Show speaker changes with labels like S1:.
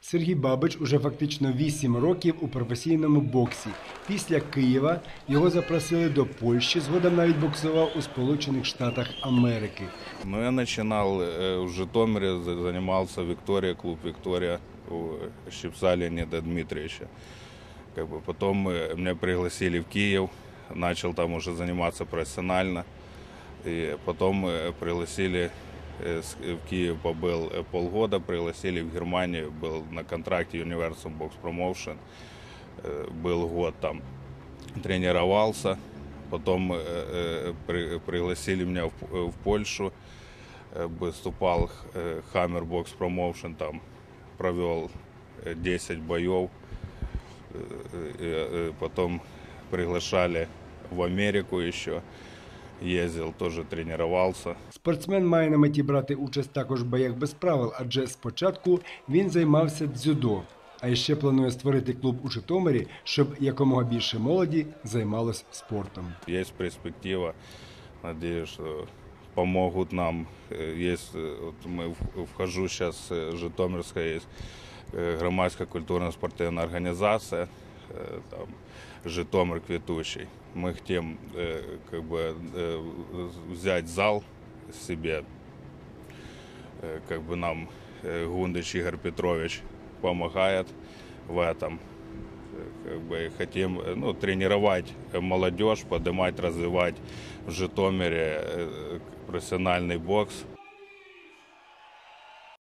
S1: Сергій Бабич уже фактично 8 років у професійному боксі. Після Києва його запросили до Польщі, згодом навіть боксував у Сполучених Штатах Америки.
S2: Ну, я начинал э, в Житомире, за- занимался Виктория, клуб Виктория у Щипца Леонида Дмитриевича. Как бы потом э, меня пригласили в Киев, начал там уже заниматься профессионально. И потом э, пригласили э, с- в Киев побыл э, полгода, пригласили в Германию, был на контракте Universal Box Promotion, э, был год там, тренировался. Потом э, э, при- пригласили меня в, П- в Польшу, э, выступал э, Hammer Box Promotion, там провел э, 10 боев. Э, э, э, Потом приглашали в Америку еще, ездил, тоже тренировался.
S1: Спортсмен має на меті брати участь також в боях без правил, адже спочатку він займався дзюдо. А ще планує створити клуб у Житомирі, щоб якомога більше молоді займалось спортом.
S2: Есть перспектива, надеюсь, что помогут нам. Э, Есть, э, вот мы в- вхожу сейчас, э, Житомирская есть э, громадская культурно-спортивная организация, э, там, Житомир Квітучий. Мы хотим э, как бы э, взять зал себе, Э, как бы нам э, Гундыч Игорь Петрович помогает в этом. Э, Как бы и хотим э, ну, тренировать э, молодежь, поднимать, развивать в Житомире э, профессиональный бокс.